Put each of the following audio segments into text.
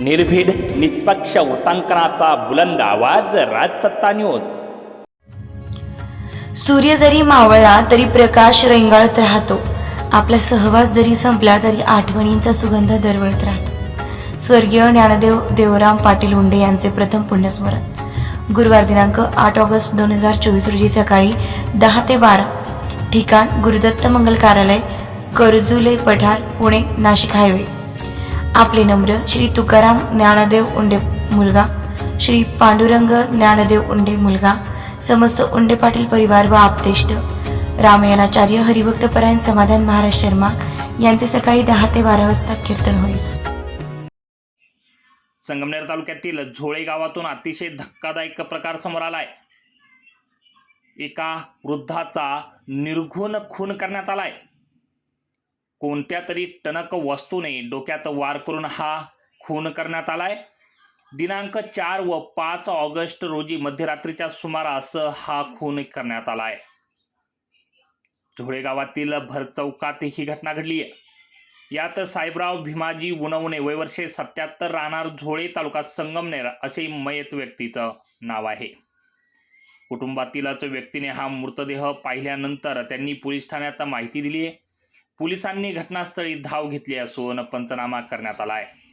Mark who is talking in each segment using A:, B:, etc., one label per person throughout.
A: निर्भीड निष्पक्ष वृत्तांकनाचा बुलंद आवाज राजसत्ता न्यूज.
B: सूर्य जरी मावळला तरी प्रकाश रेंगाळत राहतो. आपला सहवास जरी संपला तरी आठवणींचा सुगंध दरवळत राहतो. स्वर्गीय ज्ञानदेव देवराम पाटील हुंडे यांचे प्रथम पुण्यस्मरण. गुरुवार दिनांक आठ ऑगस्ट दोन हजार चोवीस रोजी सकाळी दहा ते बारा ठिकाण गुरुदत्त मंगल कार्यालय करजुले पठार पुणे नाशिक हायवे. आपले नम्र श्री तुकाराम ज्ञानदेव उंडे मुलगा श्री पांडुरंग ज्ञानदेव उंडे मुलगा समस्त उंडे पाटील परिवार व आपतेष्ट रामायणाचार्य हरिभक्तपरायण समाधान महाराज शर्मा यांचे सकाळी दहा ते बारा वाजता कीर्तन होईल.
A: संगमनेर तालुक्यातील झोळे गावातून अतिशय धक्कादायक प्रकार समोर आलाय. एका वृद्धाचा निर्घुण खून करण्यात आलाय. कोणत्या तरी टणक वस्तूने डोक्यात वार करून हा खून करण्यात आलाय? दिनांक चार व पाच ऑगस्ट रोजी मध्यरात्रीच्या सुमारास हा खून करण्यात आलाय. झोळे गावातील भरचौकात ही घटना घडली आहे यात साहेबराव भीमाजी उनवणे वयवर्षे सत्याहत्तर राहणार झोळे तालुका संगमनेर असे मयत व्यक्तीचं नाव आहे. कुटुंबातीलच व्यक्तीने हा मृतदेह पाहिल्यानंतर त्यांनी पोलीस ठाण्यात माहिती दिली आहे. पोलिसांनी घटनास्थळी धाव घेतली असून पंचनामा करण्यात आला आहे.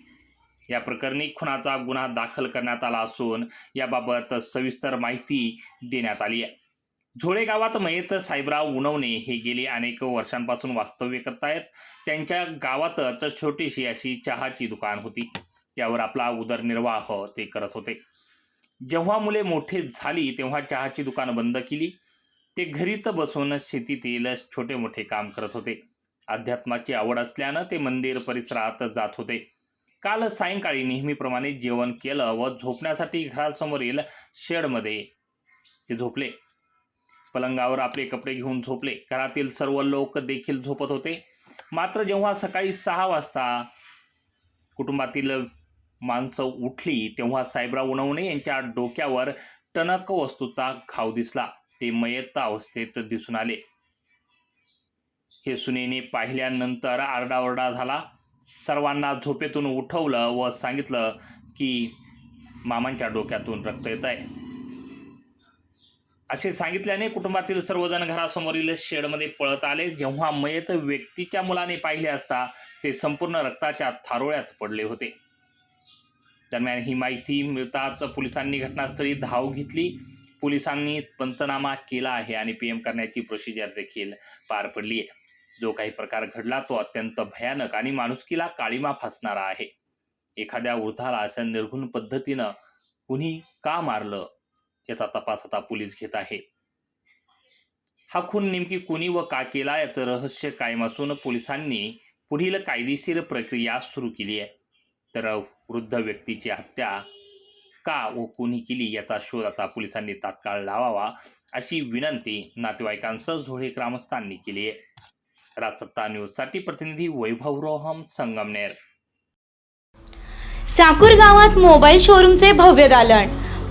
A: या प्रकरणी खुनाचा गुन्हा दाखल करण्यात आला असून याबाबत सविस्तर माहिती देण्यात आली आहे. झोळे गावात मयत साहेबराव उनवणे हे गेली अनेक वर्षांपासून वास्तव्य करतायत त्यांच्या गावातच छोटीशी अशी चहाची दुकान होती. त्यावर आपला उदरनिर्वाह ते करत होते. जेव्हा मुले मोठे झाली तेव्हा चहाची दुकान बंद केली. ते घरीच बसून शेतीतील छोटे मोठे काम करत होते. अध्यात्माची आवड असल्यानं ते मंदिर परिसरात जात होते. काल सायंकाळी नेहमीप्रमाणे जेवण केलं व झोपण्यासाठी घरासमोरील शेडमध्ये ते झोपले. पलंगावर आपले कपडे घेऊन झोपले. घरातील सर्व लोक देखील झोपत होते. मात्र जेव्हा सकाळी सहा वाजता कुटुंबातील माणसं उठली तेव्हा साहेबराव उनवणे यांच्या डोक्यावर टणक वस्तूचा घाव दिसला. ते मयत अवस्थेत दिसून आले. हे सुनेने पाहिल्यानंतर आरडाओरडा झाला. सर्वांना झोपेतून उठवलं व सांगितलं की मामांच्या डोक्यातून रक्त येत आहे असे सांगितल्याने कुटुंबातील सर्वजण घरासमोरील शेडमध्ये पळत आले. जेव्हा मयत व्यक्तीच्या मुलाने पाहिले असता ते संपूर्ण रक्ताच्या थारोळ्यात पडले होते. दरम्यान ही माहिती मिळताच पोलिसांनी घटनास्थळी धाव घेतली. पोलिसांनी पंचनामा केला आहे आणि पी एम करण्याची प्रोसिजर देखील पार पडली आहे. जो काही प्रकार घडला तो अत्यंत भयानक आणि माणुसकीला काळीमा फासणारा आहे. एखाद्या वृद्धाला अशा निर्घुण पद्धतीनं कुणी का मारलं? याचा तपास आता पोलीस घेत आहे. हा खून नेमकी कुणी व का केला याचं रहस्य कायम असून पोलिसांनी पुढील कायदेशीर प्रक्रिया सुरू केली आहे. तर वृद्ध व्यक्तीची हत्या का व कुणी केली याचा शोध आता पोलिसांनी तात्काळ लावावा अशी विनंती नातेवाईकांसह झोळे ग्रामस्थांनी केली आहे. राजसत्ता न्यूजसाठी प्रतिनिधी वैभव रोहम संगमनेर.
C: साकूर गावात मोबाईल शोरूमचे भव्य दालन.